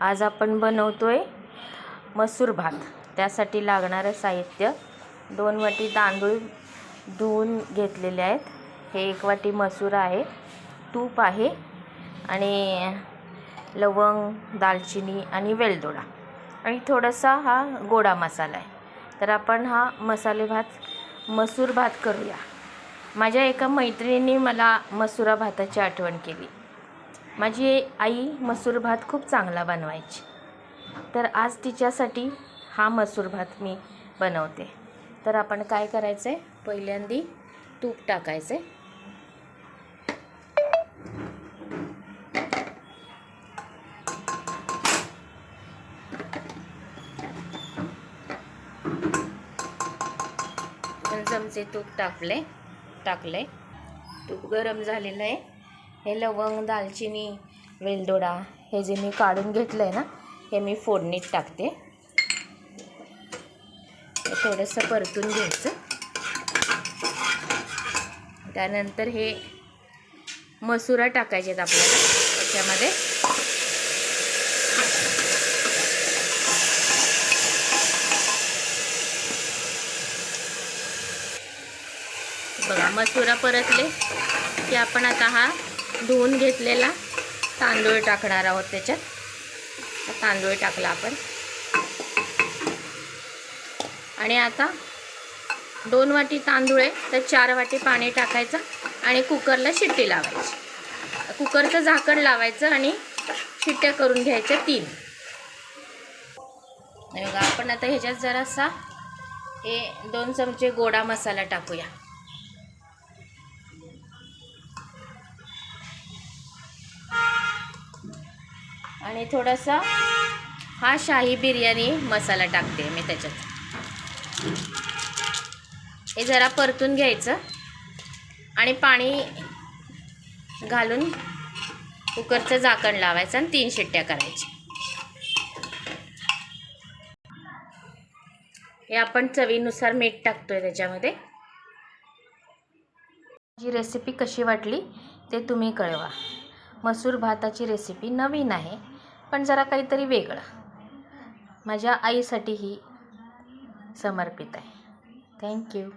आज आपण बनवतो आहे मसूर भात. त्यासाठी लागणारं साहित्य दोन वाटी तांदूळ धुवून घेतलेले आहेत. हे एक वाटी मसूर आहे. तूप आहे आणि लवंग दालचिनी आणि वेलदोडा. आणि थोडासा हा गोडा मसाला आहे. तर आपण हा मसाले भात मसूर भात करूया. माझ्या एका मैत्रिणीने मला मसुरा भाताची आठवण केली. माझी आई मसूर भात खूप चांगला बनवायची. तर आज तिच्यासाठी हा मसूर भात मी बनवते. तर आपण काय करायचं आहे पहिल्यांदी तूप टाकायचं आहे चमचे तूप टाकले टाकले तूप गरम झालेलं आहे. हे लवंग दालचिनी वेलदोडा हे जे मी काढून घेतलं आहे ना हे मी फोडणीत टाकते. थोडंसं परतून घ्यायचं. त्यानंतर हे मसुरा टाकायचे आहेत आपल्याला त्याच्यामध्ये. बघा मसुरा परतले की आपण आता हा धुवून घेतलेला तांदूळ टाकणार आहोत त्याच्यात. तांदूळ टाकला आपण. आणि आता दोन वाटी तांदूळ आहे तर चार वाटी पाणी टाकायचं आणि कुकरला शिट्टी लावायची. कुकरचं झाकण लावायचं आणि शिट्ट्या करून घ्यायच्या तीन. बघा आपण आता ह्याच्यात जरासा हे दोन चमचे गोडा मसाला टाकूया. आणि थोडासा हा शाही बिर्याणी मसाला टाकते मी त्याच्यात. हे जरा परतून घ्यायचं आणि पाणी घालून कुकरचं झाकण लावायचं आणि तीन शिट्ट्या करायच्या. हे आपण चवीनुसार मीठ टाकतोय त्याच्यामध्ये. जी रेसिपी कशी वाटली ते तुम्ही कळवा. मसूर भाताची रेसिपी नवीन आहे. पण जरा काहीतरी वेगळं. माझ्या आईसाठी ही समर्पित आहे. थँक्यू